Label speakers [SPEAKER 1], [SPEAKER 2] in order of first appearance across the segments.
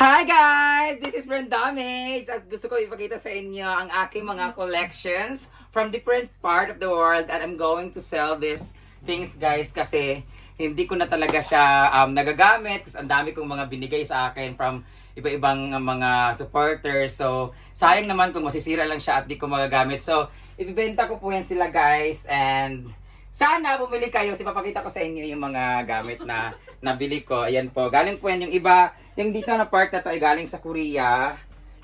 [SPEAKER 1] Hi guys! This is Brendames at gusto ko ipakita sa inyo ang aking mga collections from different part of the world and I'm going to sell these things guys kasi hindi ko na talaga siya um, nagagamit. Kasi ang dami kong mga binigay sa akin from iba-ibang mga supporters. So sayang naman kung masisira lang siya at di ko magagamit. So ibibenta ko po yan sila guys. And sana bumili kayo. Kasi papakita ko sa inyo yung mga gamit na nabili ko. Ayan po. Galing po yan yung iba. Yung dito na part na to ay galing sa Korea.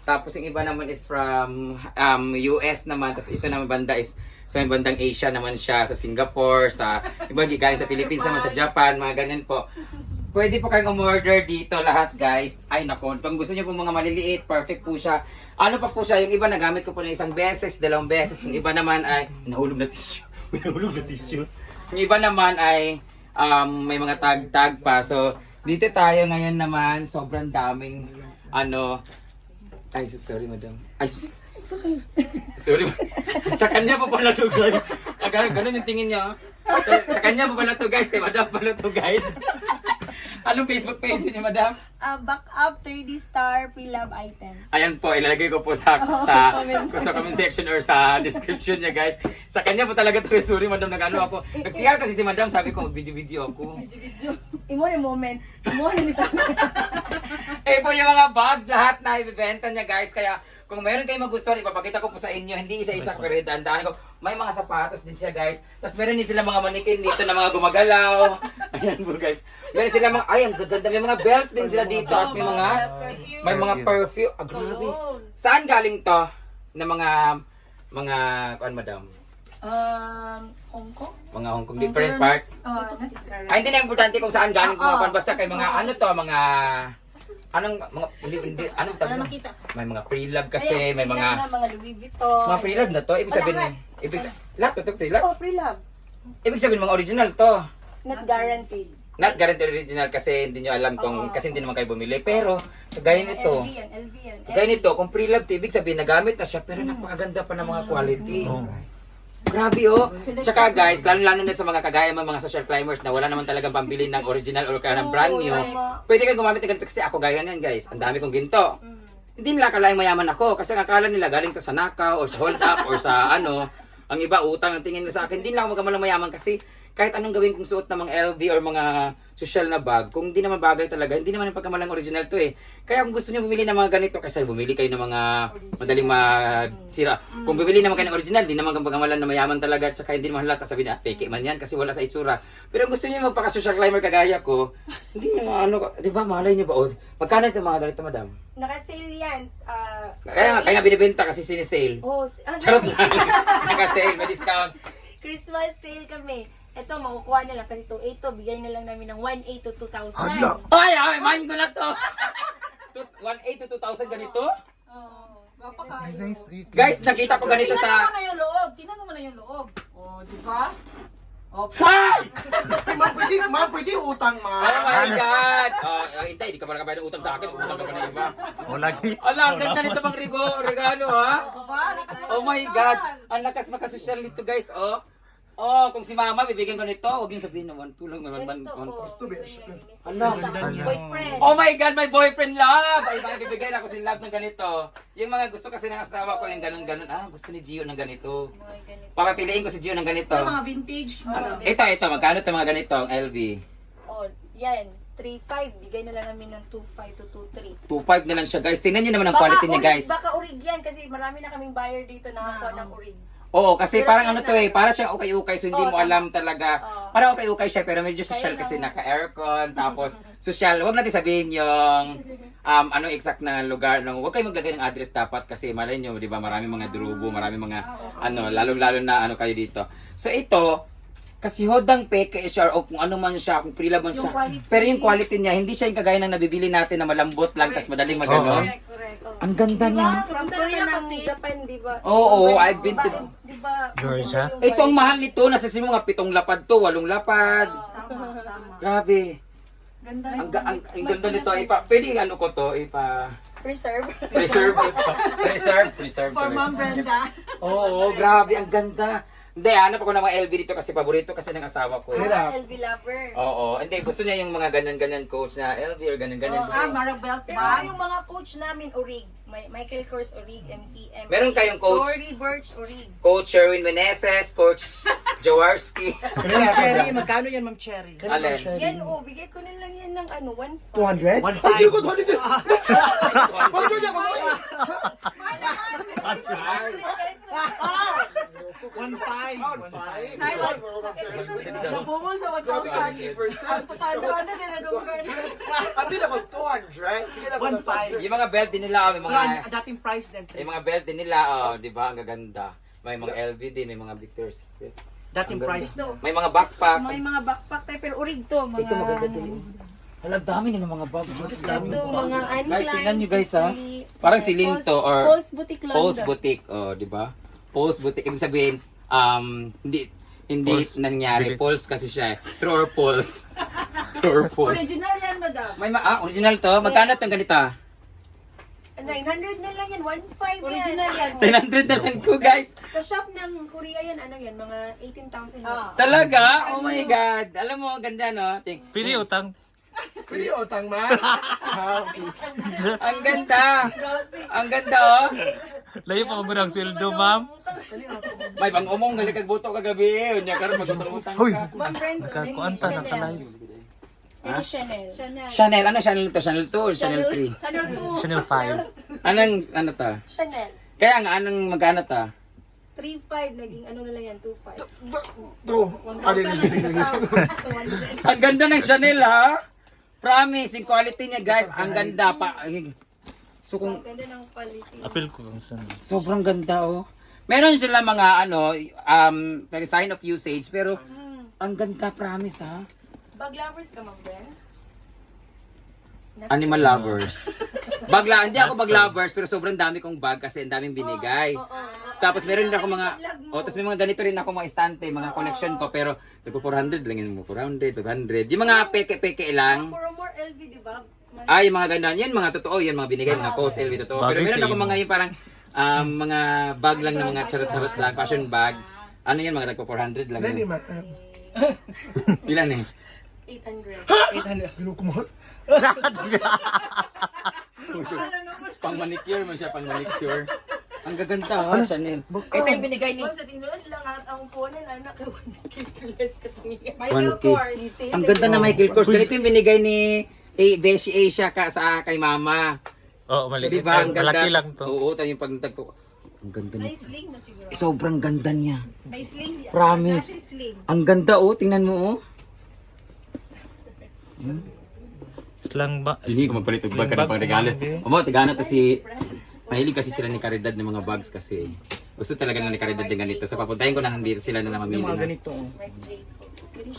[SPEAKER 1] Tapos yung iba naman is from um, US naman. Tapos ito naman banda is sa bandang Asia naman siya. Sa Singapore, sa iba galing sa Philippines naman, sa Japan, mga ganyan po. Pwede po kayong umorder dito lahat guys. Ay nako, kung gusto niyo po mga maliliit, perfect po siya. Ano pa po siya, yung iba nagamit ko po na isang beses, dalawang beses. Yung iba naman ay nahulog na tissue. nahulog na tissue. Yung iba naman ay um, may mga tag-tag pa. So, dito tayo ngayon naman, sobrang daming ano, ay, sorry madam. Ay, sorry. sa kanya pa pala to guys. Ah, ganun, ganun yung tingin niya. oh. Sa kanya pa pala to guys, kay madam pala to guys. Anong Facebook page niya madam?
[SPEAKER 2] Uh, back up 30 star pre-love item.
[SPEAKER 1] Ayan po, ilalagay ko po sa sa
[SPEAKER 2] comment.
[SPEAKER 1] sa comment section or sa description niya guys. Sa kanya po talaga to, sorry madam, nag-ano ako. Nag-CR kasi si madam, sabi ko, video-video ako.
[SPEAKER 2] Imo yung moment. Imo yung moment.
[SPEAKER 1] Eh po yung mga bags, lahat na ibibenta niya guys. Kaya kung meron kayong magustuhan, ipapakita ko po sa inyo. Hindi isa-isa ko rin. Dandahan ko. May mga sapatos din siya guys. Tapos meron din sila mga manikin dito na mga gumagalaw. Ayan po guys. Meron sila mga, ay ang gaganda. May mga belt din sila dito. At may mga, may mga perfume. Ah, grabe. Saan galing to? Na mga, mga, kuan madam?
[SPEAKER 2] um, Hong Kong?
[SPEAKER 1] Mga Hong Kong different part.
[SPEAKER 2] Oh,
[SPEAKER 1] Ay, hindi na importante kung saan galing mga
[SPEAKER 2] Oo.
[SPEAKER 1] pan. Basta kay mga ano to, mga... Anong, mga, hindi, hindi, anong tawag? May mga pre-love kasi,
[SPEAKER 2] Ay,
[SPEAKER 1] may mga...
[SPEAKER 2] na, mga Louis Vuitton.
[SPEAKER 1] Mga pre-love na to, ibig sabihin, ibig lahat to, to pre-love.
[SPEAKER 2] Oh, pre-love.
[SPEAKER 1] Ibig sabihin, mga original to.
[SPEAKER 2] Not guaranteed.
[SPEAKER 1] Not guaranteed original kasi hindi nyo alam kung,
[SPEAKER 2] Oo.
[SPEAKER 1] kasi hindi naman kayo bumili. Pero, kagaya nito,
[SPEAKER 2] LV yan, LV yan.
[SPEAKER 1] kagaya nito, kung pre-love to, ibig sabihin, nagamit na siya, pero napakaganda pa ng mga quality. Grabe oh. Tsaka guys, lalo-lalo na sa mga kagaya mga mga social climbers na wala naman talagang pambili ng original or kaya ng brand new. Pwede kayong gumamit ng ganito kasi ako gaya niyan guys. Ang dami kong ginto. Hindi nila kalaing mayaman ako kasi ang akala nila galing to sa nakaw or sa hold up or sa ano. Ang iba utang ang tingin nila sa akin. Hindi nila ako magamalang mayaman kasi kahit anong gawin kong suot ng mga LV or mga social na bag, kung hindi naman bagay talaga, hindi naman yung pagkamalang original to eh. Kaya kung gusto niyo bumili ng mga ganito, kasi bumili kayo ng mga madaling masira. Kung bumili naman kayo ng original, hindi naman kang pagkamalan na mayaman talaga, at saka hindi naman halata sabi na, ah, peke man yan kasi wala sa itsura. Pero kung gusto niyo magpaka-social climber kagaya ko, hindi niyo ano, di ba, malay niyo ba, oh, magkano ito mga ganito, madam?
[SPEAKER 2] Naka-sale yan. Ah,
[SPEAKER 1] Kaya nga, kaya binibenta kasi sinisale.
[SPEAKER 2] Oh, ano?
[SPEAKER 1] Charot lang. Naka-sale, may discount.
[SPEAKER 2] Christmas sale kami. Ito, makukuha na lang kasi 2.8 to. Bigay na lang namin ng 1.8 to 2,000.
[SPEAKER 1] Ay, ay, mind ko na to. 1.8 to 2,000 ganito?
[SPEAKER 3] Oo. Napaka.
[SPEAKER 1] Guys, nakita ko ganito
[SPEAKER 3] Tingnan
[SPEAKER 1] sa...
[SPEAKER 3] mo na yung loob. Tingnan mo na yung loob. Oh, di ba? Oh,
[SPEAKER 1] Ay!
[SPEAKER 4] Ma, pwede, ma, pwede utang, ma.
[SPEAKER 1] Oh my God! Oh, hintay, di ka pala kabayad ng utang sa akin. Utang ka pa na iba.
[SPEAKER 5] O lagi.
[SPEAKER 1] Ala, ang ganda nito pang rigo, regalo, ha?
[SPEAKER 3] diba? Lakas
[SPEAKER 1] Oh my God! Ang lakas makasosyal nito, guys, oh. Oh, kung si mama, bibigyan ko nito, huwag yung sabihin naman, tulong naman, man,
[SPEAKER 2] Ganito,
[SPEAKER 1] man,
[SPEAKER 2] oh.
[SPEAKER 1] Ala.
[SPEAKER 2] Boyfriend.
[SPEAKER 1] Oh my God, my boyfriend love! Ay, bakit bibigay na ako si love ng ganito. Yung mga gusto kasi ng asawa ko yung ganun-ganun. Ah, gusto ni Gio ng ganito.
[SPEAKER 2] Mga.
[SPEAKER 1] Papapiliin ko si Gio ng ganito.
[SPEAKER 3] Yung mga vintage. Mga
[SPEAKER 1] Ito, ito, magkano ito mga ganito, ang LV?
[SPEAKER 2] Oh, yan. 3.5. Bigay na lang namin ng 2.5 to 2.3.
[SPEAKER 1] 2.5 na lang siya, guys. Tingnan nyo naman ang quality niya, guys.
[SPEAKER 2] Baka urig yan kasi marami na kaming buyer dito nakakuha ng urig.
[SPEAKER 1] Oo, kasi
[SPEAKER 2] Pero
[SPEAKER 1] parang ano to eh, para siyang ukay-ukay, so hindi
[SPEAKER 2] Oo,
[SPEAKER 1] mo
[SPEAKER 2] tama.
[SPEAKER 1] alam talaga.
[SPEAKER 2] Oo.
[SPEAKER 1] Parang ukay-ukay siya, pero medyo social
[SPEAKER 2] Kaya
[SPEAKER 1] kasi
[SPEAKER 2] lang.
[SPEAKER 1] naka-aircon, tapos social. Huwag natin sabihin yung um, ano exact na lugar. No, huwag kayo maglagay ng address dapat kasi malay nyo, di ba, marami mga drubo, marami mga ano, lalong-lalo na ano kayo dito. So ito, kasi hodang peke siya o kung ano man siya, kung
[SPEAKER 3] Yung
[SPEAKER 1] siya.
[SPEAKER 3] quality.
[SPEAKER 1] Pero yung quality niya, hindi siya yung kagaya ng nabibili natin na malambot lang, tapos madaling magano.
[SPEAKER 3] Correct, correct.
[SPEAKER 1] Ang ganda niya.
[SPEAKER 2] From
[SPEAKER 3] Korea
[SPEAKER 2] Korea ng
[SPEAKER 3] kasi.
[SPEAKER 2] Japan, di ba?
[SPEAKER 1] Oo,
[SPEAKER 2] Yung
[SPEAKER 1] I've been to-
[SPEAKER 2] Di ba?
[SPEAKER 5] Georgia?
[SPEAKER 2] yung
[SPEAKER 1] Ito ang mahal nito, nasa simo mga pitong lapad to, walong lapad.
[SPEAKER 3] Tama, tama.
[SPEAKER 1] Grabe.
[SPEAKER 3] Ganda
[SPEAKER 1] Ang, ang, ang ganda nito. Ipa, pwede ano ko to, ipa...
[SPEAKER 2] Reserve.
[SPEAKER 1] Preserve to. Preserve, preserve.
[SPEAKER 3] For. Mom Brenda.
[SPEAKER 1] Oo, grabe. Ang ganda. Hindi, hanap ako ng mga LV dito kasi paborito kasi ng asawa ko. eh.
[SPEAKER 2] Ah, LV lover.
[SPEAKER 1] Oo, hindi, gusto niya yung mga ganyan-ganyan coach na LV or ganyan-ganyan.
[SPEAKER 3] Ah, Marabelt
[SPEAKER 2] Pero
[SPEAKER 3] ba?
[SPEAKER 2] yung mga coach namin, Orig. May Michael Kors, Orig, MCM.
[SPEAKER 1] Meron kayong coach?
[SPEAKER 2] Dory Birch, Orig.
[SPEAKER 1] Coach Sherwin Meneses, Coach Jaworski.
[SPEAKER 4] Ako
[SPEAKER 5] Cherry, magkano yan, Ma'am Cherry?
[SPEAKER 1] Alin?
[SPEAKER 2] Yan, oh, bigay ko na lang yan ng ano, 1.5.
[SPEAKER 5] 200?
[SPEAKER 4] Ay, hindi ko 200 din. Bakit yun, bakit yun?
[SPEAKER 5] 1.5.
[SPEAKER 3] Nabungol sa 1,000. Ang pasado ano din na dugan.
[SPEAKER 4] Hindi na mag 200. Hindi na mag
[SPEAKER 5] 1.5.
[SPEAKER 1] Yung mga belt din nila, oh, may
[SPEAKER 5] Mga dating price din.
[SPEAKER 1] yung mga belt din nila, oh, 'di ba? Ang gaganda. May mga LV din, may mga Victoria's Secret.
[SPEAKER 5] Dating price.
[SPEAKER 2] Ito.
[SPEAKER 1] May mga backpack.
[SPEAKER 2] May mga backpack tayo, pero Orig to. Mga,
[SPEAKER 1] Ito maganda din. Hala, dami na ng mga bag.
[SPEAKER 2] Ito, mga Anne
[SPEAKER 1] Guys, tingnan nyo guys, ha? Parang si Linto
[SPEAKER 2] Pulse-
[SPEAKER 1] or
[SPEAKER 2] Pulse Boutique London.
[SPEAKER 1] Pulse Boutique, oh, 'di ba? Pulse Boutique ibig sabihin um hindi hindi nangyari. Pulse kasi siya. eh. True or false? True or false?
[SPEAKER 3] Original yan, madam.
[SPEAKER 1] May ma ah, original to. Magkano tong ganito?
[SPEAKER 2] 900 na lang yan, 1.5 yan.
[SPEAKER 3] Original yan.
[SPEAKER 1] 700 na lang to, guys.
[SPEAKER 2] Sa shop ng Korea yan, ano yan, mga 18,000 yan.
[SPEAKER 3] Ah.
[SPEAKER 1] Talaga? Oh my God. Alam mo, ganda, no? Think,
[SPEAKER 6] Pili utang.
[SPEAKER 4] Pwede utang man. Ah, okay.
[SPEAKER 1] ang ganda. Ang ganda, oh.
[SPEAKER 6] Layo pa mo ng sweldo, ma'am.
[SPEAKER 1] May pang umong gali kag buto kagabi. Unya karon magutang-utang
[SPEAKER 6] Hoy.
[SPEAKER 1] ka.
[SPEAKER 2] Ma'am friends,
[SPEAKER 6] Nagkakuanta ng kalay.
[SPEAKER 2] Ito Chanel.
[SPEAKER 3] Chanel.
[SPEAKER 1] Chanel, ano Chanel to? Chanel 2 or Chanel 3?
[SPEAKER 3] Chanel 2.
[SPEAKER 6] Chanel 5.
[SPEAKER 1] Anong, ano ta?
[SPEAKER 2] Chanel.
[SPEAKER 1] Kaya nga, anong magkano ta?
[SPEAKER 2] 3.5, naging ano na lang yan, 2.5.
[SPEAKER 4] To. Alin,
[SPEAKER 1] Ang ganda ng Chanel, ha? Promise, yung quality niya, guys. Ang ganda pa. So, kung
[SPEAKER 2] Ganda ng quality.
[SPEAKER 6] Apil ko kung saan.
[SPEAKER 1] sobrang ganda, oh. Meron sila mga, ano, um, pero sign of usage, pero ang ganda, promise, ha?
[SPEAKER 2] Bag lovers ka, ma'am friends?
[SPEAKER 1] Animal lovers. Bagla, hindi ako bag lovers, pero sobrang dami kong bag kasi ang daming binigay. Tapos meron din ako mga, oh, tapos may mga ganito rin ako mga estante, mga collection ko, pero nagpo 400 lang yun, 400, 500. Yung mga peke-peke lang.
[SPEAKER 2] For more LV, di ba?
[SPEAKER 1] Ay, yung mga ganun. Yan, mga totoo. Yan, mga binigay, mga coats, LV, totoo. Pero
[SPEAKER 6] Bagay
[SPEAKER 1] meron
[SPEAKER 6] sa
[SPEAKER 1] ako mga yung parang, um, mga bag lang na mga charot-charot lang, fashion bag. Ano yan, mga nagpo 400 lang.
[SPEAKER 4] Hindi
[SPEAKER 1] Yun.
[SPEAKER 4] man.
[SPEAKER 1] Ilan eh?
[SPEAKER 2] 800.
[SPEAKER 5] 800.
[SPEAKER 4] Kinukumot.
[SPEAKER 1] Pang manicure man siya, pang manicure. Ang gaganda ha, Chanel. Ito yung binigay ni...
[SPEAKER 2] Sa tinuod lang at ang kunan, anak, 1K plus.
[SPEAKER 3] Michael
[SPEAKER 1] 1K.
[SPEAKER 3] Kors.
[SPEAKER 1] Ang ganda na Michael Kors. Ganito yung binigay ni eh, Beshi Asia ka sa kay mama.
[SPEAKER 6] Oh, mali.
[SPEAKER 1] Di ba? Ang ganda.
[SPEAKER 6] Malaki lang to.
[SPEAKER 1] Oo, tayo yung pagtagpo. Ang ganda niya.
[SPEAKER 3] sling na siguro.
[SPEAKER 1] Sobrang ganda niya.
[SPEAKER 3] May sling.
[SPEAKER 1] Promise.
[SPEAKER 3] Sling.
[SPEAKER 1] Ang ganda oh, tingnan mo oh.
[SPEAKER 6] Slang ba?
[SPEAKER 1] Hindi ko magpalit og bag ka ng pangregalo. Amo, tigana to si Mahilig kasi sila ni Caridad ng mga bags kasi gusto talaga na ni Caridad ng ganito. So papuntahin ko na nandito sila na mamili
[SPEAKER 5] Mga
[SPEAKER 1] na.
[SPEAKER 5] ganito. oh.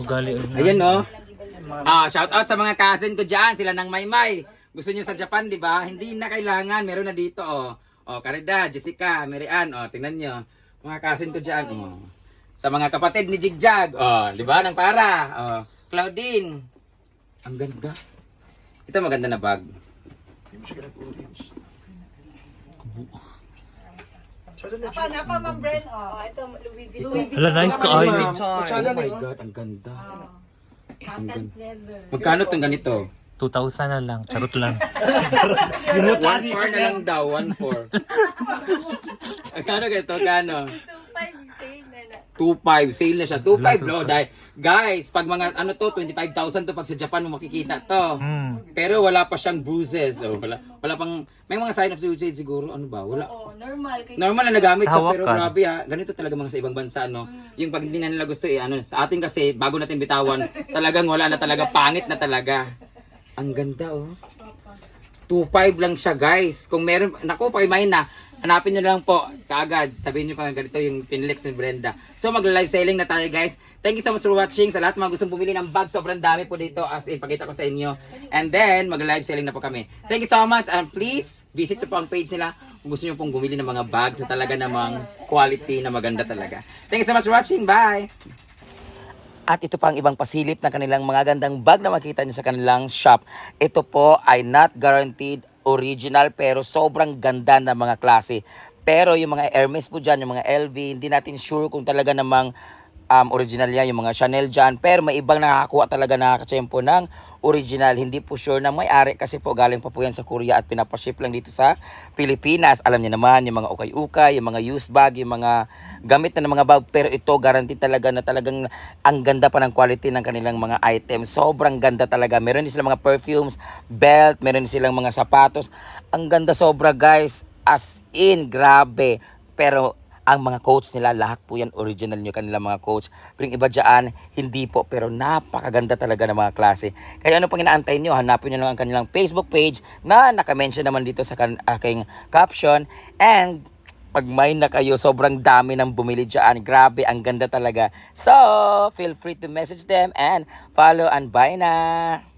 [SPEAKER 6] Ugali.
[SPEAKER 1] Ayan no. Ah, shout out sa mga cousin ko diyan, sila ng Maymay. Gusto niyo sa Japan, di ba? Hindi na kailangan, meron na dito oh. Oh, Caridad, Jessica, Marian, oh, tingnan niyo. Mga cousin ko diyan, oh. Sa mga kapatid ni Jigjag, oh, di ba? Nang para, oh. Claudine. Ang ganda. Ito maganda na bag.
[SPEAKER 3] Napa, napa, Ma'am Bren. Oh.
[SPEAKER 2] Oh, ito, Louis Vuitton.
[SPEAKER 6] Hala, nice ka ay.
[SPEAKER 1] Oh my
[SPEAKER 4] eh.
[SPEAKER 1] God, ang ganda.
[SPEAKER 3] Patent leather.
[SPEAKER 1] Magkano tong ganito?
[SPEAKER 6] 2,000 na lang. Charot lang.
[SPEAKER 1] One four na lang daw, one four. Magkano ganito? Kano?
[SPEAKER 2] 2.5 sale na na.
[SPEAKER 1] 2.5, sale na siya. 2.5 no, dahil guys, pag mga ano to, 25,000 to pag sa Japan mo makikita to.
[SPEAKER 6] Hmm.
[SPEAKER 1] Pero wala pa siyang bruises. Oh, wala, wala pang, may mga sign of suicide siguro. Ano ba? Wala.
[SPEAKER 2] Oh, normal. Kay
[SPEAKER 1] Normal na nagamit siya pero grabe ha. Ganito talaga mga sa ibang bansa no. Yung pag hindi na nila gusto eh ano, sa atin kasi bago natin bitawan, talagang wala na talaga pangit na talaga. Ang ganda oh. 2.5 lang siya guys. Kung meron, naku, pakimain na. Hanapin nyo lang po, kaagad. Sabihin nyo pa ganito yung pinlex ni Brenda. So magla-live selling na tayo guys. Thank you so much for watching. Sa lahat mga gustong bumili ng bag, sobrang dami po dito as in, pakita ko sa inyo. And then, magla-live selling na po kami. Thank you so much and please, visit po ang page nila kung gusto nyo pong bumili ng mga bags na talaga namang quality na maganda talaga. Thank you so much for watching. Bye! At ito pa ang ibang pasilip ng kanilang mga gandang bag na makita nyo sa kanilang shop. Ito po ay not guaranteed original pero sobrang ganda ng mga klase. Pero yung mga Hermes po dyan, yung mga LV, hindi natin sure kung talaga namang um, original yan, yung mga Chanel dyan. Pero may ibang nakakakuha talaga nakakachempo ng original. Hindi po sure na may-ari kasi po galing pa po yan sa Korea at pinapaship lang dito sa Pilipinas. Alam niyo naman, yung mga ukay-ukay, yung mga used bag, yung mga gamit na ng mga bag. Pero ito, guarantee talaga na talagang ang ganda pa ng quality ng kanilang mga items. Sobrang ganda talaga. Meron din silang mga perfumes, belt, meron din silang mga sapatos. Ang ganda sobra guys. As in, grabe. Pero ang mga coach nila, lahat po yan original nyo kanilang mga coach. Pero yung iba dyan, hindi po. Pero napakaganda talaga ng mga klase. Kaya ano pang inaantay nyo, hanapin nyo lang ang kanilang Facebook page na nakamention naman dito sa aking caption. And pag may na kayo, sobrang dami ng bumili dyan. Grabe, ang ganda talaga. So, feel free to message them and follow and buy na.